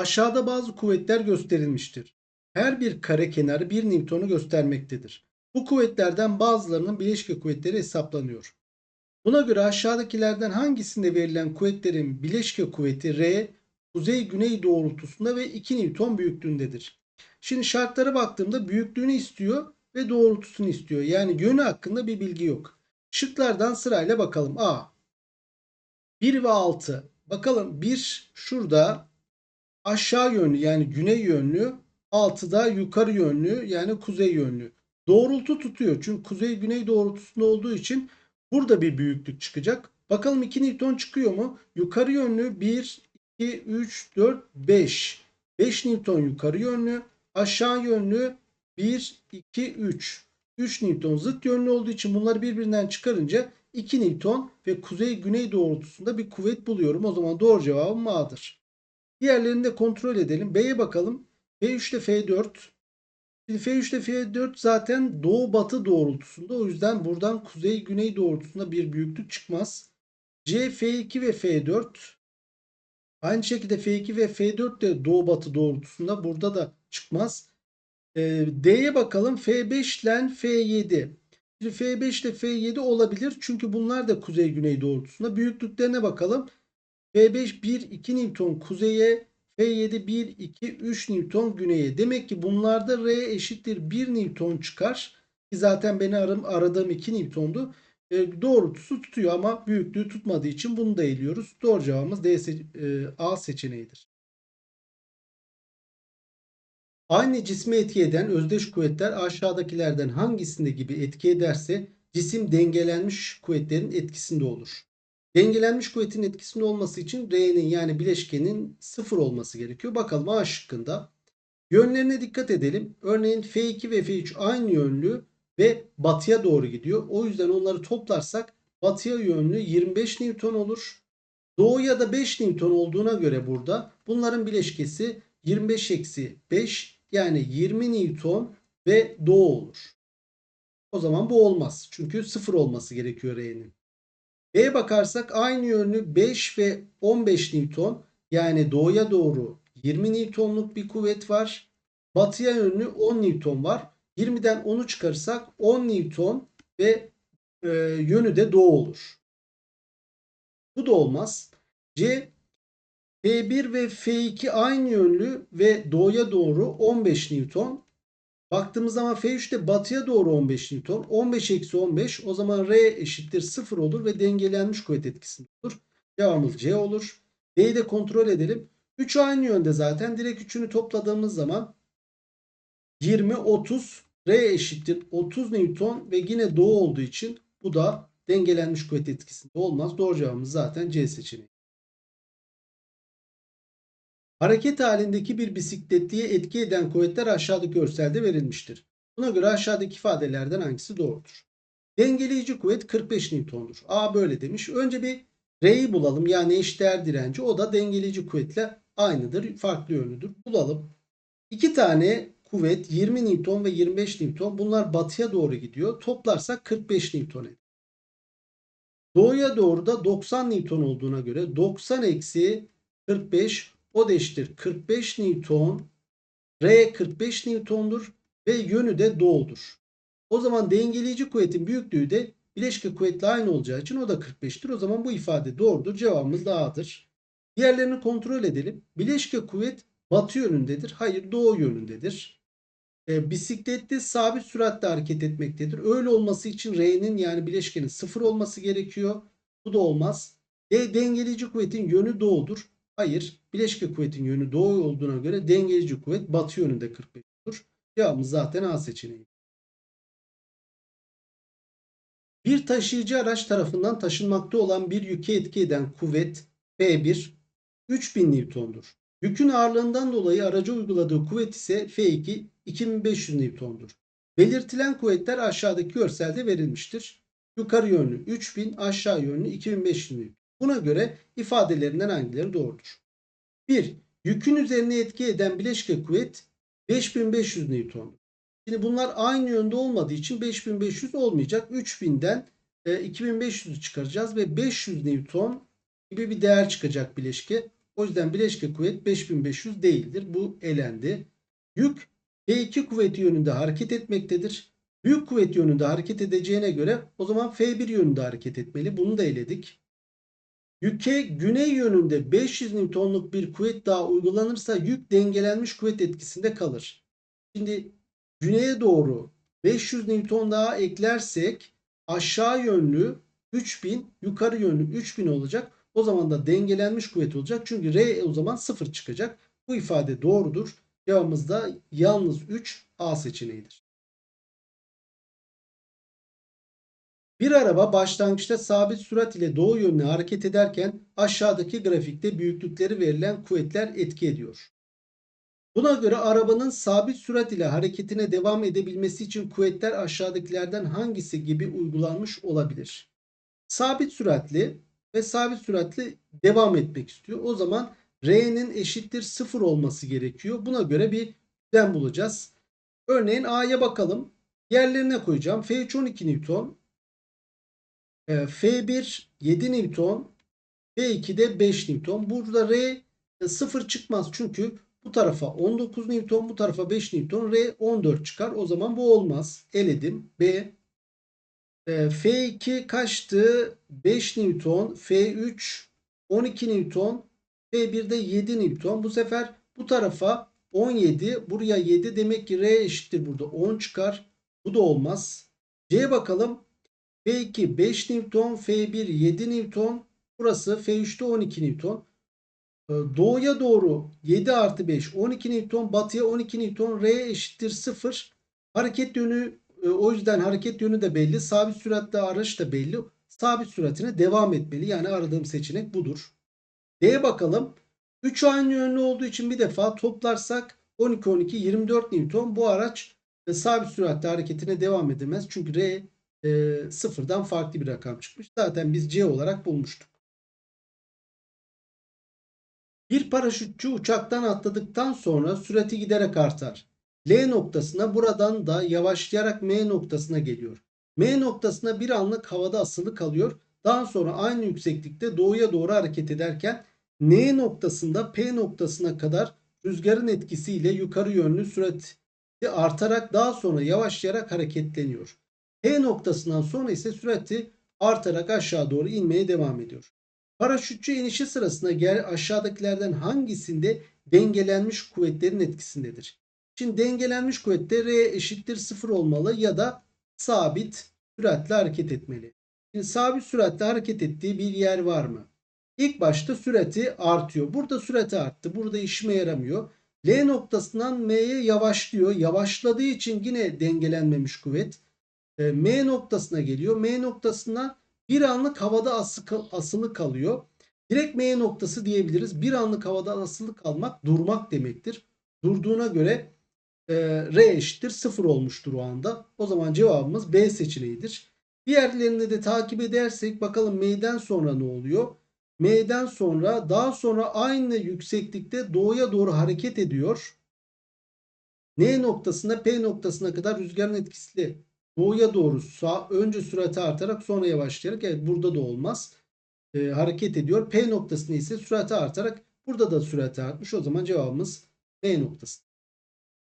Aşağıda bazı kuvvetler gösterilmiştir. Her bir kare kenarı 1 Newton'u göstermektedir. Bu kuvvetlerden bazılarının bileşke kuvvetleri hesaplanıyor. Buna göre aşağıdakilerden hangisinde verilen kuvvetlerin bileşke kuvveti R, kuzey-güney doğrultusunda ve 2 Newton büyüklüğündedir. Şimdi şartlara baktığımda büyüklüğünü istiyor ve doğrultusunu istiyor. Yani yönü hakkında bir bilgi yok. Şıklardan sırayla bakalım. A. 1 ve 6. Bakalım 1 şurada aşağı yönlü yani güney yönlü. 6 da yukarı yönlü yani kuzey yönlü. Doğrultu tutuyor. Çünkü kuzey güney doğrultusunda olduğu için burada bir büyüklük çıkacak. Bakalım 2 Newton çıkıyor mu? Yukarı yönlü 1, 2, 3, 4, 5. 5 Newton yukarı yönlü. Aşağı yönlü 1, 2, 3. 3 Newton zıt yönlü olduğu için bunları birbirinden çıkarınca 2 Newton ve kuzey-güney doğrultusunda bir kuvvet buluyorum. O zaman doğru cevabım A'dır. Diğerlerini de kontrol edelim. B'ye bakalım. F3 ile F4. Şimdi F3 ile F4 zaten doğu-batı doğrultusunda. O yüzden buradan kuzey-güney doğrultusunda bir büyüklük çıkmaz. C, F2 ve F4. Aynı şekilde F2 ve F4 de doğu-batı doğrultusunda. Burada da çıkmaz. Ee, D'ye bakalım. F5 ile F7. Şimdi F5 ile F7 olabilir. Çünkü bunlar da kuzey-güney doğrultusunda. Büyüklüklerine bakalım. F5 1 2 Newton kuzeye, F7 1 2 3 Newton güneye. Demek ki bunlarda R eşittir 1 Newton çıkar. Zaten beni aradığım 2 Newton'du. E, doğrultusu tutuyor ama büyüklüğü tutmadığı için bunu da eliyoruz. Doğru cevabımız D se e, A seçeneğidir. Aynı cismi etki eden özdeş kuvvetler aşağıdakilerden hangisinde gibi etki ederse cisim dengelenmiş kuvvetlerin etkisinde olur. Dengelenmiş kuvvetin etkisinde olması için R'nin yani bileşkenin sıfır olması gerekiyor. Bakalım A şıkkında. Yönlerine dikkat edelim. Örneğin F2 ve F3 aynı yönlü ve batıya doğru gidiyor. O yüzden onları toplarsak batıya yönlü 25 Newton olur. Doğuya da 5 Newton olduğuna göre burada bunların bileşkesi 25 eksi 5 yani 20 Newton ve doğu olur. O zaman bu olmaz. Çünkü sıfır olması gerekiyor R'nin. B'ye bakarsak aynı yönlü 5 ve 15 Newton yani doğuya doğru 20 Newton'luk bir kuvvet var. Batıya yönlü 10 Newton var. 20'den 10'u çıkarırsak 10 Newton ve e, yönü de doğu olur. Bu da olmaz. C F1 ve F2 aynı yönlü ve doğuya doğru 15 Newton. Baktığımız zaman F3'te batıya doğru 15 Newton. 15 eksi 15 o zaman R eşittir 0 olur ve dengelenmiş kuvvet etkisinde olur. Cevabımız C olur. D'yi de kontrol edelim. 3 aynı yönde zaten. Direkt üçünü topladığımız zaman 20, 30 R eşittir 30 Newton ve yine doğu olduğu için bu da dengelenmiş kuvvet etkisinde olmaz. Doğru cevabımız zaten C seçeneği. Hareket halindeki bir bisikletliye etki eden kuvvetler aşağıdaki görselde verilmiştir. Buna göre aşağıdaki ifadelerden hangisi doğrudur? Dengeleyici kuvvet 45 Newton'dur. A böyle demiş. Önce bir R'yi bulalım. Yani eşdeğer direnci. O da dengeleyici kuvvetle aynıdır. Farklı yönlüdür. Bulalım. İki tane kuvvet 20 Newton ve 25 Newton. Bunlar batıya doğru gidiyor. Toplarsak 45 Newton eder. Doğuya doğru da 90 Newton olduğuna göre 90 eksi 45 o da eşittir 45 Newton. R 45 Newton'dur ve yönü de doğudur. O zaman dengeleyici kuvvetin büyüklüğü de bileşke kuvvetle aynı olacağı için o da 45'tir. O zaman bu ifade doğrudur. Cevabımız da A'dır. Diğerlerini kontrol edelim. Bileşke kuvvet batı yönündedir. Hayır doğu yönündedir. E, bisikletli sabit süratle hareket etmektedir. Öyle olması için R'nin yani bileşkenin sıfır olması gerekiyor. Bu da olmaz. D dengeleyici kuvvetin yönü doğudur. Hayır. Bileşke kuvvetin yönü doğu olduğuna göre dengeleyici kuvvet batı yönünde 45 olur. Cevabımız zaten A seçeneği. Bir taşıyıcı araç tarafından taşınmakta olan bir yüke etki eden kuvvet F1 3000 Newton'dur. Yükün ağırlığından dolayı araca uyguladığı kuvvet ise F2 2500 Newton'dur. Belirtilen kuvvetler aşağıdaki görselde verilmiştir. Yukarı yönlü 3000, aşağı yönlü 2500 Newton. Buna göre ifadelerinden hangileri doğrudur? 1. Yükün üzerine etki eden bileşke kuvvet 5500 Newton. Şimdi bunlar aynı yönde olmadığı için 5500 olmayacak. 3000'den e, 2500'ü çıkaracağız ve 500 Newton gibi bir değer çıkacak bileşke. O yüzden bileşke kuvvet 5500 değildir. Bu elendi. Yük F2 kuvveti yönünde hareket etmektedir. Büyük kuvvet yönünde hareket edeceğine göre o zaman F1 yönünde hareket etmeli. Bunu da eledik. Yüke güney yönünde 500 Newton'luk bir kuvvet daha uygulanırsa yük dengelenmiş kuvvet etkisinde kalır. Şimdi güneye doğru 500 Newton daha eklersek aşağı yönlü 3000 yukarı yönlü 3000 olacak. O zaman da dengelenmiş kuvvet olacak. Çünkü R o zaman 0 çıkacak. Bu ifade doğrudur. Cevabımız da yalnız 3 A seçeneğidir. Bir araba başlangıçta sabit sürat ile doğu yönüne hareket ederken aşağıdaki grafikte büyüklükleri verilen kuvvetler etki ediyor. Buna göre arabanın sabit sürat ile hareketine devam edebilmesi için kuvvetler aşağıdakilerden hangisi gibi uygulanmış olabilir? Sabit süratli ve sabit süratli devam etmek istiyor. O zaman R'nin eşittir 0 olması gerekiyor. Buna göre bir düzen bulacağız. Örneğin A'ya bakalım. Yerlerine koyacağım. F3 12 Newton. E, F1 7 Newton. F2 de 5 Newton. Burada R 0 çıkmaz. Çünkü bu tarafa 19 Newton, bu tarafa 5 Newton. R 14 çıkar. O zaman bu olmaz. Eledim. B. E, F2 kaçtı? 5 Newton. F3 12 Newton. F1'de 7 Newton. Bu sefer bu tarafa 17. Buraya 7. Demek ki R eşittir burada. 10 çıkar. Bu da olmaz. C'ye bakalım. F2 5 Newton. F1 7 Newton. Burası F3'te 12 Newton. Ee, Doğuya doğru 7 artı 5 12 Newton. Batıya 12 Newton. R eşittir 0. Hareket yönü e, o yüzden hareket yönü de belli. Sabit süratte araç da belli. Sabit süratine devam etmeli. Yani aradığım seçenek budur. D'ye bakalım. 3 aynı yönlü olduğu için bir defa toplarsak 12 12 24 Newton bu araç e, sabit süratle hareketine devam edemez. Çünkü R e, sıfırdan farklı bir rakam çıkmış. Zaten biz C olarak bulmuştuk. Bir paraşütçü uçaktan atladıktan sonra sürati giderek artar. L noktasına buradan da yavaşlayarak M noktasına geliyor. M noktasına bir anlık havada asılı kalıyor. Daha sonra aynı yükseklikte doğuya doğru hareket ederken N noktasında P noktasına kadar rüzgarın etkisiyle yukarı yönlü sürati artarak daha sonra yavaşlayarak hareketleniyor. P noktasından sonra ise sürati artarak aşağı doğru inmeye devam ediyor. Paraşütçü inişi sırasında gel aşağıdakilerden hangisinde dengelenmiş kuvvetlerin etkisindedir? Şimdi dengelenmiş kuvvette R eşittir 0 olmalı ya da sabit süratle hareket etmeli. Şimdi sabit süratle hareket ettiği bir yer var mı? İlk başta sürati artıyor. Burada sürati arttı. Burada işime yaramıyor. L noktasından M'ye yavaşlıyor. Yavaşladığı için yine dengelenmemiş kuvvet. E, M noktasına geliyor. M noktasından bir anlık havada asılı kalıyor. Direkt M noktası diyebiliriz. Bir anlık havada asılı kalmak durmak demektir. Durduğuna göre e, R eşittir 0 olmuştur o anda. O zaman cevabımız B seçeneğidir. Diğerlerini de takip edersek bakalım M'den sonra ne oluyor? M'den sonra daha sonra aynı yükseklikte doğuya doğru hareket ediyor. N noktasında P noktasına kadar rüzgarın etkisiyle doğuya doğru sağ, önce sürati artarak sonra yavaşlayarak evet burada da olmaz. E, hareket ediyor. P noktasında ise sürati artarak burada da sürati artmış. O zaman cevabımız B noktası.